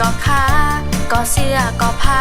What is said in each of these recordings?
ก็ขาก็เสื้อก็ผ้า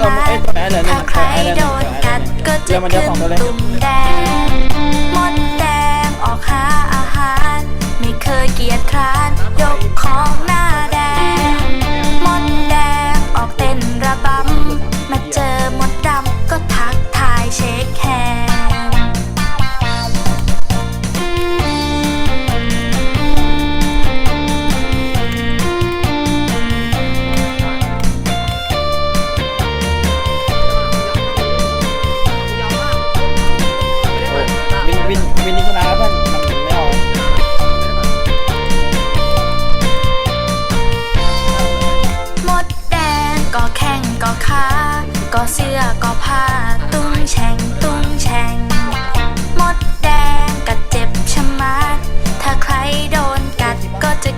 ถ้าใครโดนกัดก็จะขึ้นตุ่มแดงมดแดงออกหาอาหาร ไม่เคยเกียดคร้านยกของหน้า